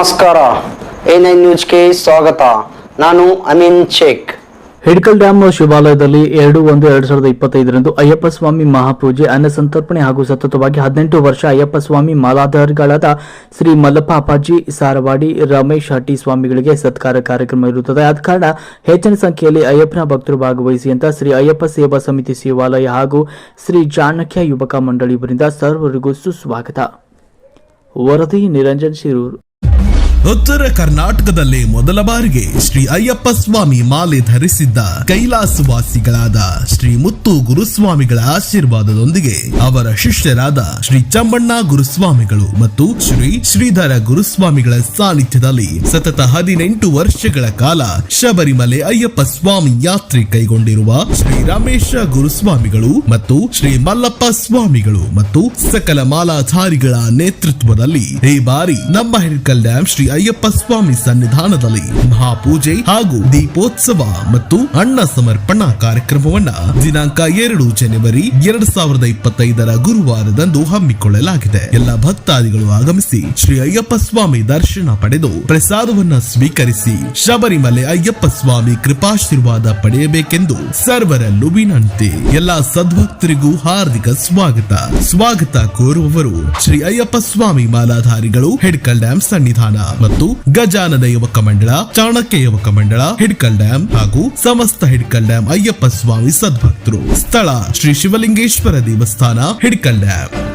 ನಮಸ್ಕಾರ. A nine ನ್ಯೂಸ್ಗೆ ಸ್ವಾಗತ. ನಾನು ಅಮೀನ್ ಶೇಖ್. ಹಿಡ್ಕಲ್ ಡ್ಯಾಮ್ ಶಿವಾಲಯದಲ್ಲಿ ಎರಡು ಒಂದು ಎರಡು ಸಾವಿರದ ಇಪ್ಪತ್ತೈದರಂದು ಅಯ್ಯಪ್ಪ ಸ್ವಾಮಿ ಮಹಾಪೂಜೆ ಅನ್ನಸಂತರ್ಪಣೆ ಹಾಗೂ ಸತತವಾಗಿ ಹದಿನೆಂಟು ವರ್ಷ ಅಯ್ಯಪ್ಪ ಸ್ವಾಮಿ ಮಾಲಾಧಾರಿಗಳಾದ ಶ್ರೀ ಮಲ್ಲಪ್ಪ ಅಪ್ಪಾಜಿ ಸಾರವಾಡಿ, ರಮೇಶ್ ಹಟ್ಟಿ ಸ್ವಾಮಿಗಳಿಗೆ ಸತ್ಕಾರ ಕಾರ್ಯಕ್ರಮ ಇರುತ್ತದೆ. ಆದ ಕಾರಣ ಹೆಚ್ಚಿನ ಸಂಖ್ಯೆಯಲ್ಲಿ ಅಯ್ಯಪ್ಪನ ಭಕ್ತರು ಭಾಗವಹಿಸಿ ಅಂತ ಶ್ರೀ ಅಯ್ಯಪ್ಪ ಸೇವಾ ಸಮಿತಿ ಶಿವಾಲಯ ಹಾಗೂ ಶ್ರೀ ಚಾಣಕ್ಯ ಯುವಕ ಮಂಡಳಿ ಇವರಿಂದ ಸರ್ವರಿಗೂ ಸುಸ್ವಾಗತ. ವರದಿ ನಿರಂಜನ್ ಶಿರೂರ್. ಉತ್ತರ ಕರ್ನಾಟಕದಲ್ಲಿ ಮೊದಲ ಬಾರಿಗೆ ಶ್ರೀ ಅಯ್ಯಪ್ಪ ಸ್ವಾಮಿ ಮಾಲೆ ಧರಿಸಿದ್ದ ಕೈಲಾಸವಾಸಿಗಳಾದ ಶ್ರೀ ಮುತ್ತು ಗುರುಸ್ವಾಮಿಗಳ ಆಶೀರ್ವಾದದೊಂದಿಗೆ ಅವರ ಶಿಷ್ಯರಾದ ಶ್ರೀ ಚಂಬಣ್ಣ ಗುರುಸ್ವಾಮಿಗಳು ಮತ್ತು ಶ್ರೀ ಶ್ರೀಧರ ಗುರುಸ್ವಾಮಿಗಳ ಸಾನ್ನಿಧ್ಯದಲ್ಲಿ ಸತತ ಹದಿನೆಂಟು ವರ್ಷಗಳ ಕಾಲ ಶಬರಿಮಲೆ ಅಯ್ಯಪ್ಪ ಸ್ವಾಮಿ ಯಾತ್ರೆ ಕೈಗೊಂಡಿರುವ ಶ್ರೀ ರಮೇಶ ಗುರುಸ್ವಾಮಿಗಳು ಮತ್ತು ಶ್ರೀ ಮಲ್ಲಪ್ಪ ಸ್ವಾಮಿಗಳು ಮತ್ತು ಸಕಲ ಮಾಲಾಧಾರಿಗಳ ನೇತೃತ್ವದಲ್ಲಿ ಈ ಬಾರಿ ನಮ್ಮ ಹಿಡ್ಕಲ್ ಡ್ಯಾಂ ಶ್ರೀ ಅಯ್ಯಪ್ಪ ಸ್ವಾಮಿ ಸನ್ನಿಧಾನದಲ್ಲಿ ಮಹಾಪೂಜೆ ಹಾಗೂ ದೀಪೋತ್ಸವ ಮತ್ತು ಅನ್ನ ಸಮರ್ಪಣಾ ಕಾರ್ಯಕ್ರಮವನ್ನ ದಿನಾಂಕ ಎರಡು ಜನವರಿ ಎರಡ್ ಸಾವಿರದ ಇಪ್ಪತ್ತೈದರ ಗುರುವಾರದಂದು ಹಮ್ಮಿಕೊಳ್ಳಲಾಗಿದೆ. ಎಲ್ಲ ಭಕ್ತಾದಿಗಳು ಆಗಮಿಸಿ ಶ್ರೀ ಅಯ್ಯಪ್ಪ ಸ್ವಾಮಿ ದರ್ಶನ ಪಡೆದು ಪ್ರಸಾದವನ್ನ ಸ್ವೀಕರಿಸಿ ಶಬರಿಮಲೆ ಅಯ್ಯಪ್ಪ ಸ್ವಾಮಿ ಕೃಪಾಶೀರ್ವಾದ ಪಡೆಯಬೇಕೆಂದು ಸರ್ವರಲ್ಲೂ ವಿನಂತಿ. ಎಲ್ಲಾ ಸದ್ಭಕ್ತರಿಗೂ ಹಾರ್ದಿಕ ಸ್ವಾಗತ. ಸ್ವಾಗತ ಕೋರುವವರು ಶ್ರೀ ಅಯ್ಯಪ್ಪ ಸ್ವಾಮಿ ಮಾಲಾಧಾರಿಗಳು ಹೆಡ್ಕಲ್ ಡ್ಯಾಂ ಸನ್ನಿಧಾನ. ಮತ್ತು ಗಜಾನದ ಯುವಕ ಮಂಡಳ, ಚಾಣಕ್ಯ ಯುವಕ ಮಂಡಳ, ಹಿಡ್ಕಲ್ ಡ್ಯಾಂ ಹಾಗೂ ಸಮಸ್ತ ಹಿಡ್ಕಲ್ ಡ್ಯಾಂ ಅಯ್ಯಪ್ಪ ಸ್ವಾಮಿ ಸದ್ಭಕ್ತರು. ಸ್ಥಳ ಶ್ರೀ ಶಿವಲಿಂಗೇಶ್ವರ ದೇವಸ್ಥಾನ, ಹಿಡ್ಕಲ್ ಡ್ಯಾಂ.